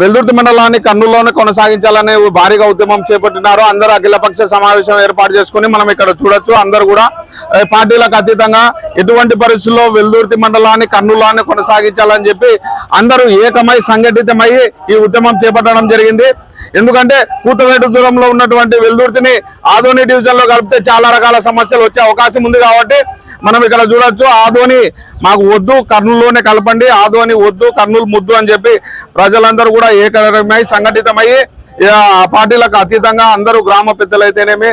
వెల్దుర్తి మండలాన్ని కర్నూలులోనే కొనసాగించాలని భారీగా ఉద్యమం చేపట్టినారు. అందరూ అఖిలపక్ష సమావేశం ఏర్పాటు చేసుకుని మనం ఇక్కడ చూడొచ్చు. అందరూ కూడా పార్టీలకు అతీతంగా ఎటువంటి పరిస్థితుల్లో వెల్దుర్తి మండలాన్ని కర్నూలులోనే కొనసాగించాలని చెప్పి అందరూ ఏకమై సంఘటితమై ఈ ఉద్యమం చేపట్టడం జరిగింది. ఎందుకంటే కూతవేటు దూరంలో ఉన్నటువంటి వెల్దుర్తిని ఆదోని డివిజన్లో కలిపితే చాలా రకాల సమస్యలు వచ్చే అవకాశం ఉంది కాబట్టి మనం ఇక్కడ చూడొచ్చు ఆదోని మాకు వద్దు కర్నూలులోనే కలపండి ఆదోని వద్దు కర్నూలు ముద్దు అని చెప్పి ప్రజలందరూ కూడా ఏకమై సంఘటితమయ్యి పార్టీలకు అతీతంగా అందరూ గ్రామ పెద్దలైతేనేమి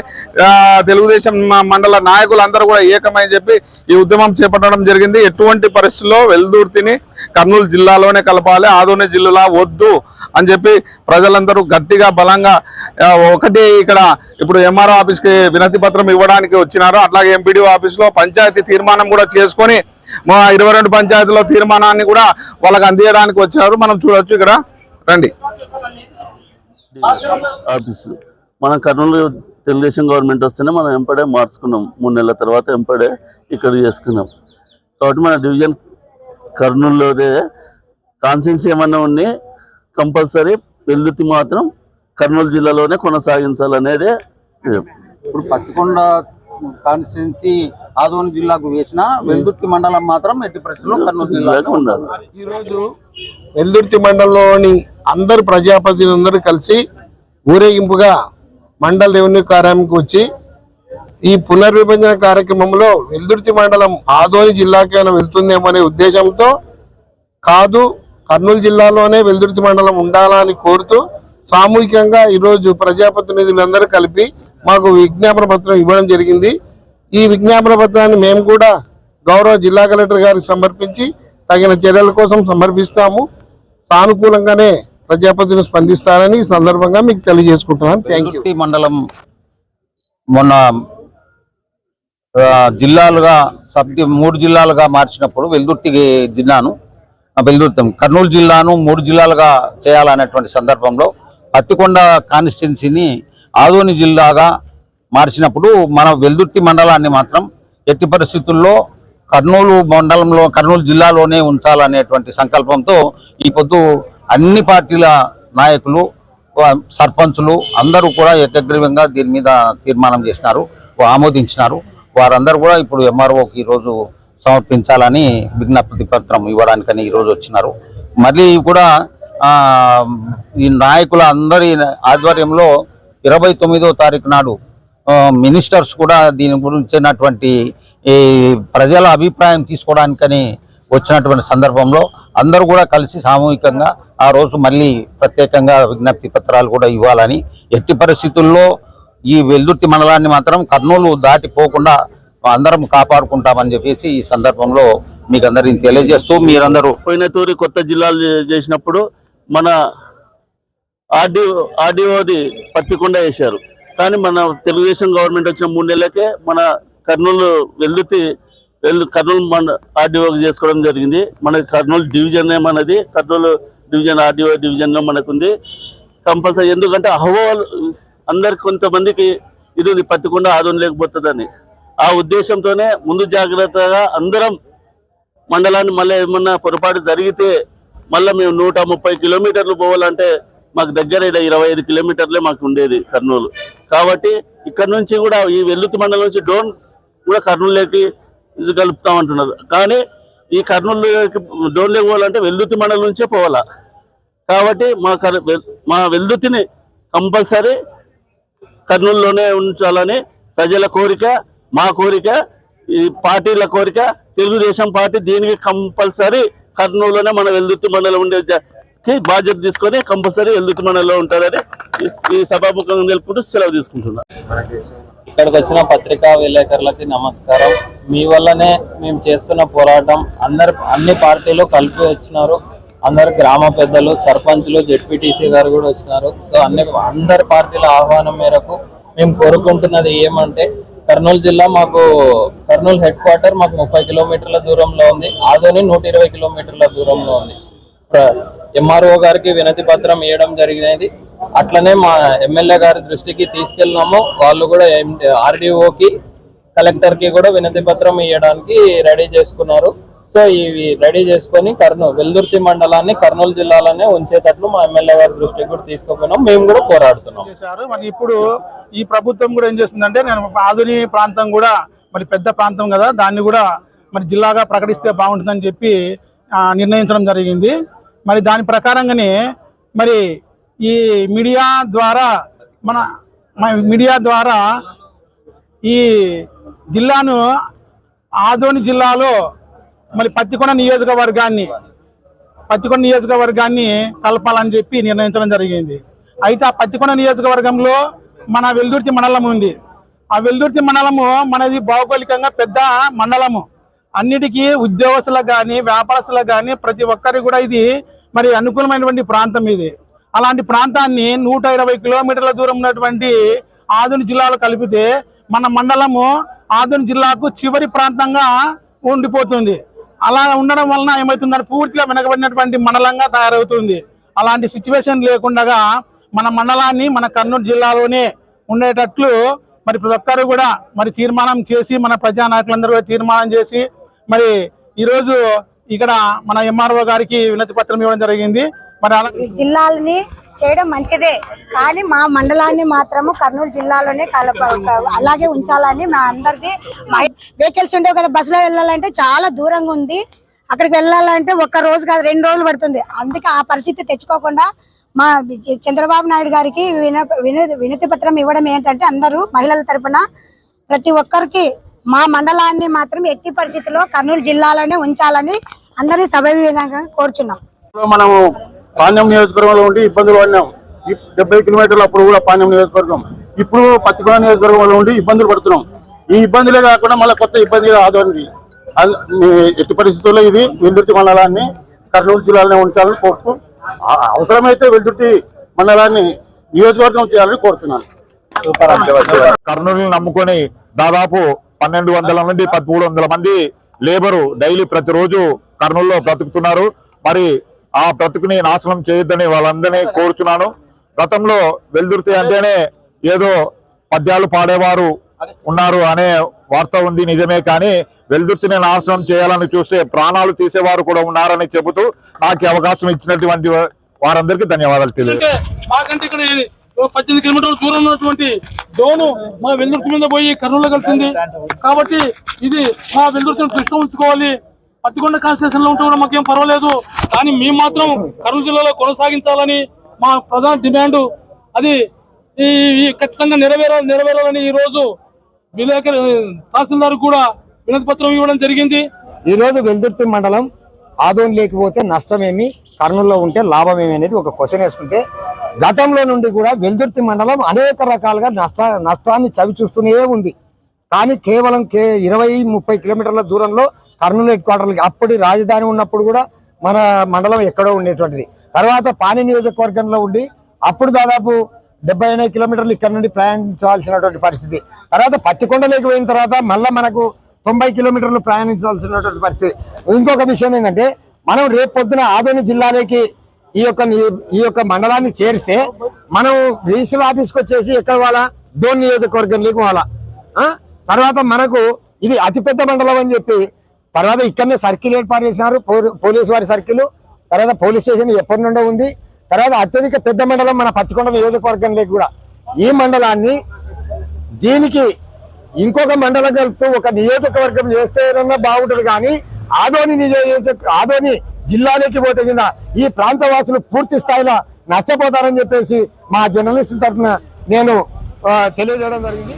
తెలుగుదేశం మండల నాయకులు అందరూ కూడా ఏకమై చెప్పి ఈ ఉద్యమం చేపట్టడం జరిగింది. ఎటువంటి పరిస్థితుల్లో వెల్దుర్తిని కర్నూలు జిల్లాలోనే కలపాలి ఆదోని జిల్లా వద్దు అని చెప్పి ప్రజలందరూ గట్టిగా బలంగా ఒకటి ఇక్కడ ఇప్పుడు ఎంఆర్ఓ ఆఫీస్కి వినతి పత్రం ఇవ్వడానికి వచ్చినారు. అట్లాగే ఎంపీడీఓ ఆఫీస్లో పంచాయతీ తీర్మానం కూడా చేసుకొని మా ఇరవై రెండు పంచాయతీల తీర్మానాన్ని కూడా వాళ్ళకి అందించడానికి వచ్చారు. మనం చూడొచ్చు ఇక్కడ. రండి. ఆఫీసు. మనం కర్నూలు తెలుగుదేశం గవర్నమెంట్ వస్తేనే మనం ఎంపడే మార్చుకున్నాం. మూడు నెలల తర్వాత ఎంపడే ఇక్కడ చేసుకున్నాం. కాబట్టి మన డివిజన్ కర్నూలులోదే కాన్సెన్సీ ఏమన్నా ఉన్ని కంపల్సరీ వెల్లుతి మాత్రం కర్నూలు జిల్లాలోనే కొనసాగించాలనేదే. ఇప్పుడు పత్తికొండ కాన్స్టిట్యున్సీ ఆదోని జిల్లాకు వేసిన వెల్దుర్తి మండలం మాత్రం ఎట్టి పరిస్థితుల్లో కర్నూలు జిల్లాలో ఉండాలి. ఈరోజు వెల్దుర్తి మండలంలోని అందరు ప్రజాప్రతినిధులందరూ కలిసి ఊరేగింపుగా మండల రెవెన్యూ కార్యాలయంకి వచ్చి ఈ పునర్విభజన కార్యక్రమంలో వెల్దుర్తి మండలం ఆదోని జిల్లాకైనా వెళ్తుందేమనే ఉద్దేశంతో కాదు కర్నూలు జిల్లాలోనే వెల్దుర్తి మండలం ఉండాలని కోరుతూ సామూహికంగా ఈరోజు ప్రజాప్రతినిధులందరూ కలిపి మాకు విజ్ఞాపన పత్రం ఇవ్వడం జరిగింది. ఈ విజ్ఞాపన పత్రాన్ని మేము కూడా గౌరవ జిల్లా కలెక్టర్ గారికి సమర్పించి తగిన చర్యల కోసం సమర్పిస్తాము. సానుకూలంగానే ప్రజాప్రతినిధులు స్పందిస్తారని ఈ సందర్భంగా మీకు తెలియజేసుకుంటున్నాను. థ్యాంక్ యూ మండలం మొన్న జిల్లాలుగా సబ్ మూడు జిల్లాలుగా మార్చినప్పుడు వెల్దుర్తి జిల్లాను ఆ, వెల్దుర్తి కర్నూలు జిల్లాను మూడు జిల్లాలుగా చేయాలనేటువంటి సందర్భంలో పత్తికొండ కాన్స్టిట్యున్సీని ఆదోని జిల్లాగా మార్చినప్పుడు మన వెల్దుర్తి మండలాన్ని మాత్రం ఎట్టి పరిస్థితుల్లో కర్నూలు మండలంలో కర్నూలు జిల్లాలోనే ఉంచాలనేటువంటి సంకల్పంతో ఈ పొద్దు అన్ని పార్టీల నాయకులు సర్పంచులు అందరూ కూడా ఏకగ్రీవంగా దీని మీద తీర్మానం చేసినారు ఆమోదించినారు. వారందరూ కూడా ఇప్పుడు ఎంఆర్ఓకి ఈరోజు సమర్పించాలని విజ్ఞప్తి పత్రం ఇవ్వడానికని ఈరోజు వచ్చినారు. మళ్ళీ కూడా ఈ నాయకుల అందరి ఆధ్వర్యంలో ఇరవై తొమ్మిదో తారీఖు నాడు మినిస్టర్స్ కూడా దీని గురించినటువంటి ఈ ప్రజల అభిప్రాయం తీసుకోవడానికని వచ్చినటువంటి సందర్భంలో అందరూ కూడా కలిసి సామూహికంగా ఆ రోజు మళ్ళీ ప్రత్యేకంగా విజ్ఞప్తి పత్రాలు కూడా ఇవ్వాలని ఎట్టి పరిస్థితుల్లో ఈ వెల్దుర్తి మండలాన్ని మాత్రం కర్నూలు దాటిపోకుండా అందరం కాపాడుకుంటామని చెప్పేసి ఈ సందర్భంలో మీకు అందరిని తెలియజేస్తూ మీరందరూ పోయిన తూరి కొత్త జిల్లాలు చేసినప్పుడు మన ఆర్డీఓ ఆర్డీఓది పత్తికొండ వేశారు. కానీ మన తెలుగుదేశం గవర్నమెంట్ వచ్చిన మూడు నెలలకే మన కర్నూలు వెల్దుర్తి వెళ్ళి కర్నూలు మన ఆర్డీఓకి చేసుకోవడం జరిగింది. మనకి కర్నూలు డివిజన్ మనది కర్నూలు డివిజన్ ఆర్డీఓ డివిజన్లో మనకుంది. కంపల్సరీ ఎందుకంటే అహోవాలు అందరికి కొంతమందికి ఇది ఉంది పత్తికొండ ఆదోని లేకపోతుందని. ఆ ఉద్దేశంతోనే ముందు జాగ్రత్తగా అందరం మండలాన్ని మళ్ళీ ఏమన్నా పొరపాటు జరిగితే మళ్ళీ మేము నూట ముప్పై కిలోమీటర్లు పోవాలంటే మాకు దగ్గర ఇక్కడ ఇరవై ఐదు కిలోమీటర్లే మాకు ఉండేది కర్నూలు. కాబట్టి ఇక్కడ నుంచి కూడా ఈ వెల్లుతు మండలం నుంచి డోన్ కూడా కర్నూలులోకి ఇది కలుపుతామంటున్నారు కానీ ఈ కర్నూలు డోన్లోకి పోవాలంటే వెల్లుతి మండలం నుంచే పోవాలా. కాబట్టి మా కర్ మా వెల్లుతిని కంపల్సరీ కర్నూలులోనే ఉంచాలని ప్రజల కోరిక మా కోరిక ఈ పార్టీల కోరిక తెలుగుదేశం పార్టీ దీనికి కంపల్సరీ కర్నూలులోనే మన వెల్దుర్తి మండలం ఉండే బాధ్యత తీసుకొని కంపల్సరీ వెల్దుర్తి మనలో ఉంటారని ఈ- సభాముఖంగా తెలుపుకుంటూ సెలవు తీసుకుంటున్నా. ఇక్కడికి వచ్చిన పత్రికా విలేకరులకి నమస్కారం. మీ వల్లనే మేము చేస్తున్న పోరాటం. అందరు అన్ని పార్టీలు కలిపి వచ్చినారు. అందరు గ్రామ పెద్దలు సర్పంచులు జెడ్పీటీసీ గారు కూడా వచ్చినారు. సో అన్ని అందరి పార్టీల ఆహ్వానం మేరకు మేము కోరుకుంటున్నది ఏమంటే కర్నూలు జిల్లా మాకు కర్నూలు హెడ్ క్వార్టర్ మాకు ముప్పై కిలోమీటర్ల దూరంలో ఉంది. ఆదోని నూట ఇరవై కిలోమీటర్ల దూరంలో ఉంది. ఎంఆర్ఓ గారికి వినతి పత్రం ఇవ్వడం జరిగినది. అట్లనే మా ఎమ్మెల్యే గారి దృష్టికి తీసుకెళ్ళినాము. వాళ్ళు కూడా ఆర్డీఓకి కలెక్టర్కి కూడా వినతి పత్రం ఇవ్వడానికి రెడీ చేసుకున్నారు. సో ఇవి రెడీ చేసుకొని కర్నూలు వెల్దుర్తి మండలాన్ని కర్నూలు జిల్లాలోనే ఉంచేటట్లు మా ఎమ్మెల్యే గారి దృష్టికి కూడా తీసుకుపోయినాం. మేము కూడా పోరాడుతున్నాం. మరి ఇప్పుడు ఈ ప్రభుత్వం కూడా ఏం చేస్తుందంటే నేను ఆధుని ప్రాంతం కూడా మరి పెద్ద ప్రాంతం కదా దాన్ని కూడా మరి జిల్లాగా ప్రకటిస్తే బాగుంటుందని చెప్పి నిర్ణయించడం జరిగింది. మరి దాని ప్రకారంగానే మరి ఈ మీడియా ద్వారా మన మన మీడియా ద్వారా ఈ జిల్లాను ఆదోని జిల్లాలో మరి పత్తికొండ నియోజకవర్గాన్ని పత్తికొండ నియోజకవర్గాన్ని కలపాలని చెప్పి నిర్ణయించడం జరిగింది. అయితే ఆ పత్తికొండ నియోజకవర్గంలో మన వెల్దుర్తి మండలం ఉంది. ఆ వెల్దుర్తి మండలము మనది భౌగోళికంగా పెద్ద మండలము. అన్నిటికీ ఉద్యోగస్తులకు కానీ వ్యాపారస్తులకు కానీ ప్రతి ఒక్కరికి కూడా ఇది మరి అనుకూలమైనటువంటి ప్రాంతం ఇది. అలాంటి ప్రాంతాన్ని నూట ఇరవై కిలోమీటర్ల దూరం ఉన్నటువంటి ఆదుని జిల్లాలో కలిపితే మన మండలము ఆదుని జిల్లాకు చివరి ప్రాంతంగా ఉండిపోతుంది. అలా ఉండడం వలన ఏమవుతుందంటే పూర్తిగా వెనకబడినటువంటి మండలంగా తయారవుతుంది. అలాంటి సిచ్యువేషన్ లేకుండా మన మండలాన్ని మన కర్నూలు జిల్లాలోనే ఉండేటట్లు మరి ప్రతి ఒక్కరు కూడా మరి తీర్మానం చేసి మన ప్రజానాయకులందరూ తీర్మానం చేసి మరి ఈరోజు ఇక్కడ మన ఎంఆర్ఓ గారికి వినతి పత్రం ఇవ్వడం జరిగింది. మరి జిల్లాలని చేయడం మంచిదే కానీ మా మండలాన్ని మాత్రము కర్నూలు జిల్లాలోనే కలప అలాగే ఉంచాలని మా అందరిది వెహికల్స్ ఉండేవి కదా బస్సులో వెళ్ళాలంటే చాలా దూరంగా ఉంది. అక్కడికి వెళ్ళాలంటే ఒక్క రోజు కాదు రెండు రోజులు పడుతుంది. అందుకే ఆ పరిస్థితి తెచ్చుకోకుండా మా చంద్రబాబు నాయుడు గారికి విన విన- వినతి పత్రం ఇవ్వడం ఏంటంటే అందరూ మహిళల తరపున ప్రతి ఒక్కరికి మా మండలాన్ని మాత్రం ఎట్టి పరిస్థితిలో కర్నూలు జిల్లాలోనే ఉంచాలని అందరినీ సభ్యంగా కోరుచున్నాం. మనము పాణ్యం నియోజకవర్గంలో ఉండి ఇబ్బందులు పడినాం. డెబ్బై కిలోమీటర్లు అప్పుడు కూడా పాణ్యం నియోజకవర్గం. ఇప్పుడు పత్తికొండ నియోజకవర్గంలో ఉండి ఇబ్బందులు పడుతున్నాం. ఈ ఇబ్బందులే కాకుండా మళ్ళీ కొత్త ఇబ్బంది ఆదోంది ఎట్టి పరిస్థితుల్లో ఇది వెల్దుర్తి మండలాన్ని కర్నూలు జిల్లాలోనే ఉంచాలని కోరుతూ అవసరమైతే వెల్దుర్తి మండలాన్ని నియోజకవర్గం చేయాలని కోరుతున్నాను. కర్నూలు నమ్ముకొని దాదాపు పన్నెండు వందల నుండి పదమూడు వందల మంది లేబరు డైలీ ప్రతిరోజు కర్నూలులో బ్రతుకుతున్నారు. మరి ఆ బ్రతుకుని నాశనం చేయొద్దని వాళ్ళందరినీ కోరుచున్నాను. గతంలో వెల్దుర్తి అంటేనే ఏదో పద్యాలు పాడేవారు ఉన్నారు అనే వార్త ఉంది నిజమే కానీ వెల్దుర్తిని నాశనం చేయాలని చూస్తే ప్రాణాలు తీసేవారు కూడా ఉన్నారని చెబుతూ నాకు అవకాశం ఇచ్చినటువంటి వారందరికీ ధన్యవాదాలు తెలియదు ఓ పద్దెనిమిది కిలోమీటర్ల దూరం ఉన్నటువంటి డోను మా వెల్దుర్తి మీద పోయి కర్నూలు కలిసింది. కాబట్టి ఇది మా వెల్దుర్తిని దృష్టిలో ఉంచుకోవాలి. పత్తికొండ కాన్స్టిట్యూషన్లో ఉంటే కూడా మాకేం పర్వాలేదు. కానీ మేము మాత్రం కర్నూలు జిల్లాలో కొనసాగించాలని మా ప్రధాన డిమాండ్. అది ఈ ఖచ్చితంగా నెరవేర నెరవేరాలని ఈ రోజు విలేకరు తహసీల్దార్ కూడా వినతి పత్రం ఇవ్వడం జరిగింది. ఈ రోజు వెల్దుర్తి మండలం ఆదోని లేకపోతే నష్టమేమి కర్నూలులో ఉంటే లాభం అనేది ఒక క్వశ్చన్ వేసుకుంటే గతంలో నుండి కూడా వెల్దుర్తి మండలం అనేక రకాలుగా నష్ట నష్టాన్ని చవి చూస్తూనే ఉంది. కానీ కేవలం కే ఇరవై ముప్పై కిలోమీటర్ల దూరంలో కర్నూలు హెడ్ క్వార్టర్లకి అప్పటి రాజధాని ఉన్నప్పుడు కూడా మన మండలం ఎక్కడో ఉండేటువంటిది. తర్వాత పాని నియోజకవర్గంలో ఉండి అప్పుడు దాదాపు డెబ్బై ఎనిమిది కిలోమీటర్లు ఇక్కడ నుండి ప్రయాణించాల్సినటువంటి పరిస్థితి. తర్వాత పత్తికొండలోకి పోయిన తర్వాత మళ్ళీ మనకు తొంభై కిలోమీటర్లు ప్రయాణించాల్సినటువంటి పరిస్థితి. ఇంకొక విషయం ఏంటంటే మనం రేపు పొద్దున ఆదోని జిల్లాలోకి ఈ యొక్క ఈ యొక్క మండలాన్ని చేరిస్తే మనం రిజిస్టర్ ఆఫీస్కి వచ్చేసి ఎక్కడ వాళ్ళ డోన్ నియోజకవర్గంలోకి పోవాలా? తర్వాత మనకు ఇది అతిపెద్ద మండలం అని చెప్పి తర్వాత ఇక్కడనే సర్కిల్ ఏర్పాటు చేసినారు పో- పోలీసు వారి సర్కిల్ తర్వాత పోలీస్ స్టేషన్ ఎప్పటి నుండో ఉంది. తర్వాత అత్యధిక పెద్ద మండలం మన పత్తికొండ నియోజకవర్గంలోకి కూడా. ఈ మండలాన్ని దీనికి ఇంకొక మండలం కలుపుతూ ఒక నియోజకవర్గం చేస్తేనన్నా బాగుంటుంది కానీ ఆదోని ఆదోని జిల్లాలోకి పోతే కింద ఈ ప్రాంత వాసులు పూర్తి స్థాయిలో నష్టపోతారని చెప్పేసి మా జర్నలిస్ట్ తరఫున నేను తెలియజేయడం జరిగింది.